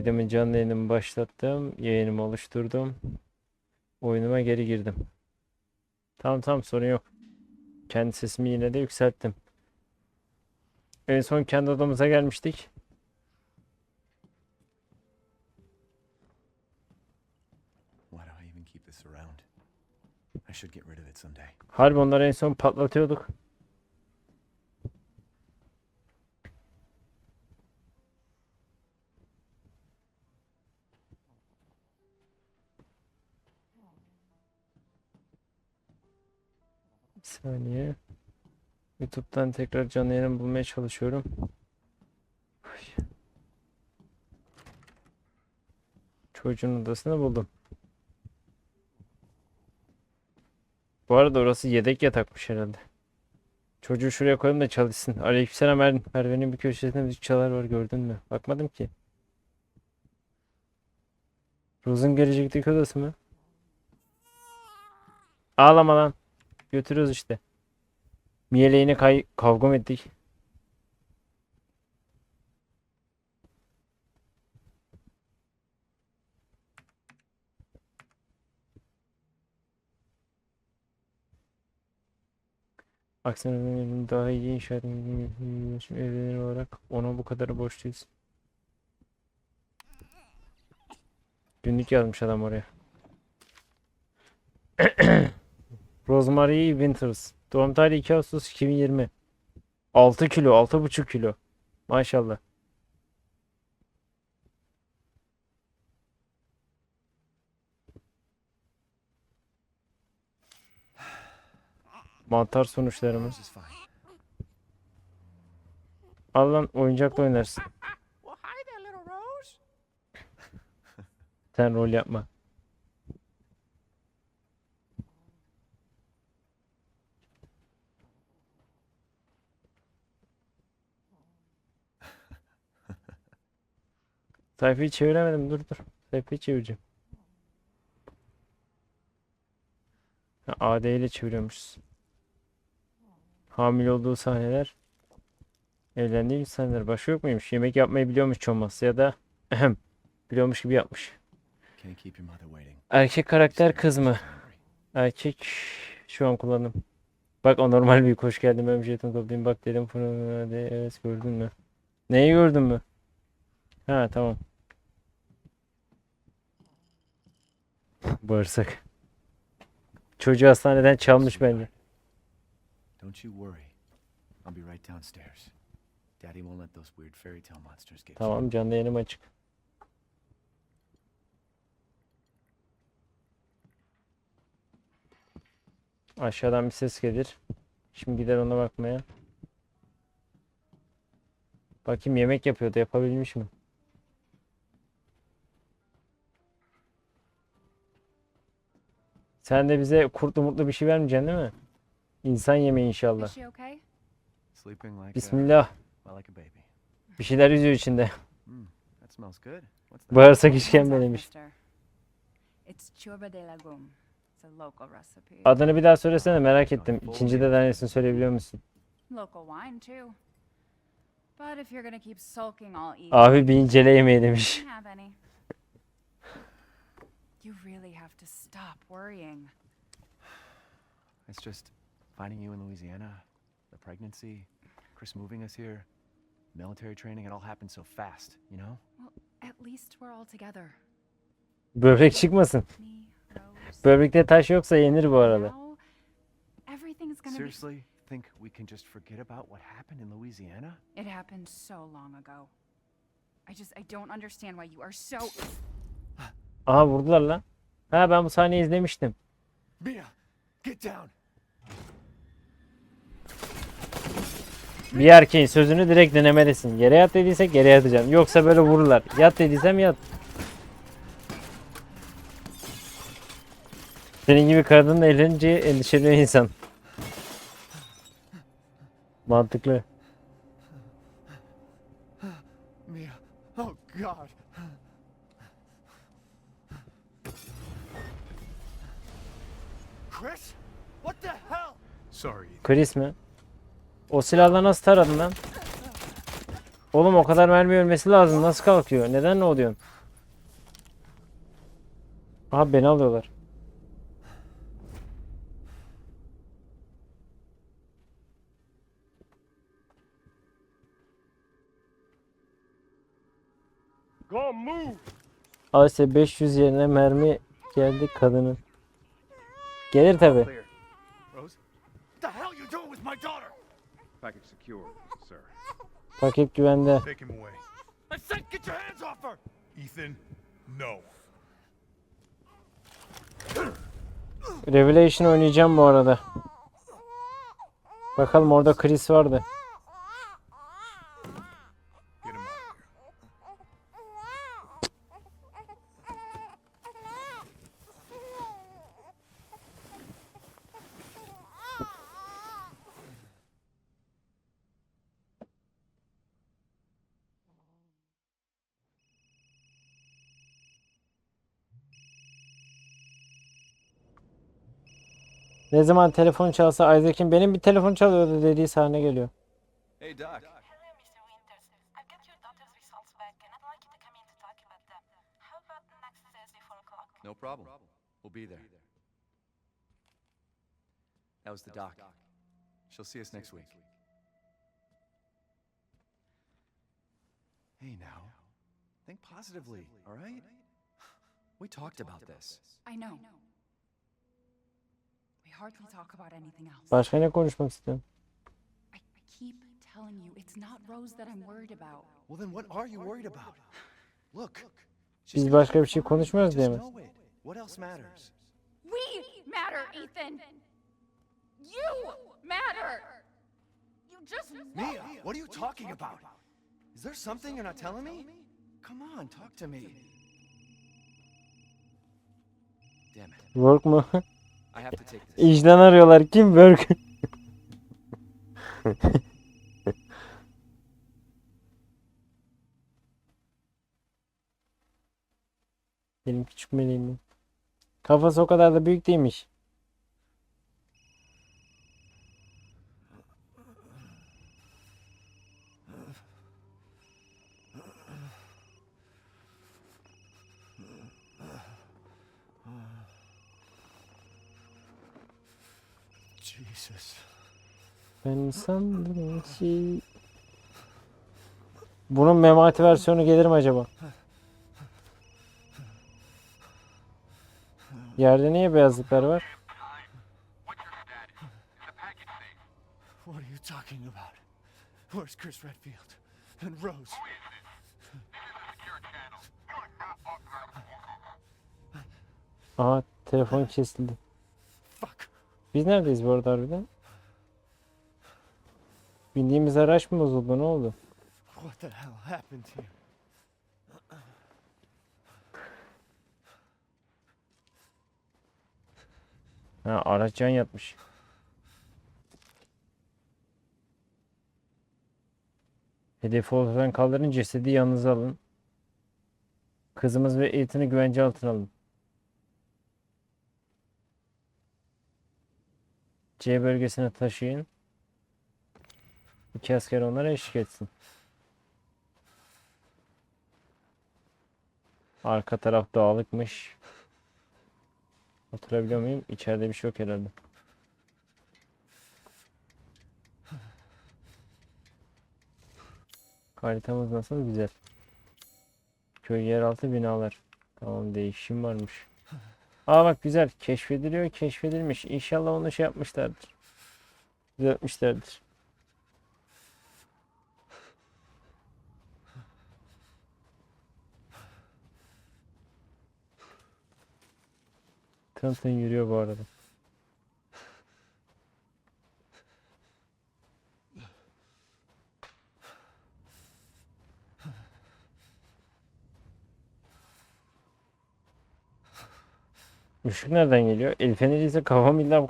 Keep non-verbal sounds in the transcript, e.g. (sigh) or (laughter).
Kaydımı canlı yayınımı başlattım. Yayınımı oluşturdum. Oyunuma geri girdim. Tamam tamam sorun yok. Kendi sesimi yine de yükselttim. En son kendi odamıza gelmiştik. Harbi onları en son patlatıyorduk. Saniye. YouTube'dan tekrar canlı yayın bulmaya çalışıyorum. Çocuğun odasını buldum. Bu arada orası yedek yatakmış herhalde. Çocuğu şuraya koyalım da çalışsın. Aleykümselam Mervin. Merve'nin bir köşesinde müzik çalar var gördün mü? Bakmadım ki. Rose'un gelecekteki odası mı? Ağlama lan. Götürüyoruz işte. Miye'yle yine kay kavga mı ettik? Aksine daha iyi inşaat evrenler olarak ona bu kadar borçluyuz. Günlük yazmış adam oraya. Rosemary Winters. Doğum tarihi 2 Ağustos 2020. 6 kilo, 6,5 kilo. Maşallah. Mantar sonuçlarımız. Al lan oyuncakla oynarsın. Sen rol yapma. Sayfayı çeviremedim. Dur dur. Sayfayı çevireceğim. Ha, AD ile çeviriyormuşuz. Hamile olduğu sahneler. Evlendiği sahneler. Başka yok muymuş? Yemek yapmayı biliyormuş çoğunması ya da biliyormuş gibi yapmış. Erkek karakter kız mı? Erkek şu an kullandım. Bak o normal bir hoş geldin ben bir jeton toplayayım bak dedim evet gördün mü? Neyi gördün mü? Ha tamam. Bağırsak. Çocuğu hastaneden çalmış bence. Don't you worry. I'll be right downstairs. Daddy won't let those weird fairy tale monsters get. Tamam canlı yayınım açık. Aşağıdan bir ses gelir. Şimdi gider ona bakmaya. Bakayım yemek yapıyordu. Yapabilmiş mi? Sen de bize kurtlu mutlu bir şey vermeyeceksin değil mi? İnsan yemeği inşallah. Bismillah. Bir şeyler yüzüyor içinde. Hmm? Bağırsak Hands işkembelemiş. off, mister. It's churba de legume. It's a local recipe. Adını bir daha söylesene merak ettim. İkinci de tanesini söyleyebiliyor musun? Abi bir incele yemeği demiş. Worrying. It's just finding you in Louisiana, the pregnancy, Chris moving us here, military training. It all happened so fast, you know? Well, at least we're all together. Böbrek çıkmasın. Me, Böbrekte taş yoksa yenir bu arada. Everything's gonna be. Seriously, think we can just forget about what happened in Louisiana? It happened so long ago. I just I don't understand why you are so. Aha vurdular lan. Ha ben bu sahneyi izlemiştim. Mia, get down. Bir erkeğin sözünü direkt dinlemelisin. Yere yat dediysek yere yatacaksın. Yoksa böyle vururlar. Yat dediysem yat. Senin gibi kadınla evlenince endişeli insan. Mantıklı. Mia, oh God. Chris, what the hell? Sorry, Chris mi? O silahla nasıl taradın lan? Oğlum o kadar mermi ölmesi lazım. Nasıl kalkıyor? Neden ne oluyor? Aha beni alıyorlar. Go move! Al işte 500 yerine mermi geldi kadının. Gelir tabi. Paket güvende. Take him away. I said get your hands off her! Ethan, no. Revelation oynayacağım bu arada. Bakalım orada Chris vardı. Ne zaman telefon çalsa Isaac'in benim bir telefon çalıyordu dediği sahne geliyor. Hey, Doc. Hello, Mr. Winters. I've got your daughter's results back, and I'd like you to come in to talk about them. How about next Thursday, 4 o'clock? No problem. We'll be there. That was the doc. She'll see us next week. Hey, now. Think positively, all right? We talked about this. I know. Hardly talk about anything else. Başka ne konuşmak istiyorsun? I, I keep telling you, it's not Rose that I'm worried about. Well, then what are you worried about? Look. she's Biz başka bir şey konuşmuyoruz diye mi? know it. What else matters? We matter, Ethan! You matter! You just Mia, what are you talking about? Is there something you're not telling me? Come on, talk to me. Damn it. Work mu? (laughs) I have to take this. İcdan arıyorlar. Kim work? (laughs) Benim küçük meleğim? Kafası o kadar da büyük değilmiş. Jesus. Ben sandım ki... Bunun memati versiyonu gelir mi acaba? Yerde niye beyazlıklar var? What are you talking about? Where's Chris Redfield? And Rose? Aha telefon kesildi. Fuck. Biz neredeyiz bu arada harbiden? Bindiğimiz araç mı bozuldu ne oldu? What the hell happened here? Ha araç can yatmış. Hedefi ortadan kaldırın cesedi yanınıza alın. Kızımız ve Ethan'ı güvence altına alın. C bölgesine taşıyın. İki asker onlara eşlik etsin. Arka taraf dağlıkmış. Oturabiliyor muyum? İçeride bir şey yok herhalde. Haritamız nasıl? Güzel. Köy yeraltı binalar. Tamam değişim varmış. Aa bak güzel. Keşfediliyor, keşfedilmiş. İnşallah onu şey yapmışlardır. Düzeltmişlerdir. Tın tın yürüyor bu arada. Işık nereden geliyor? El feneri ise kafam illa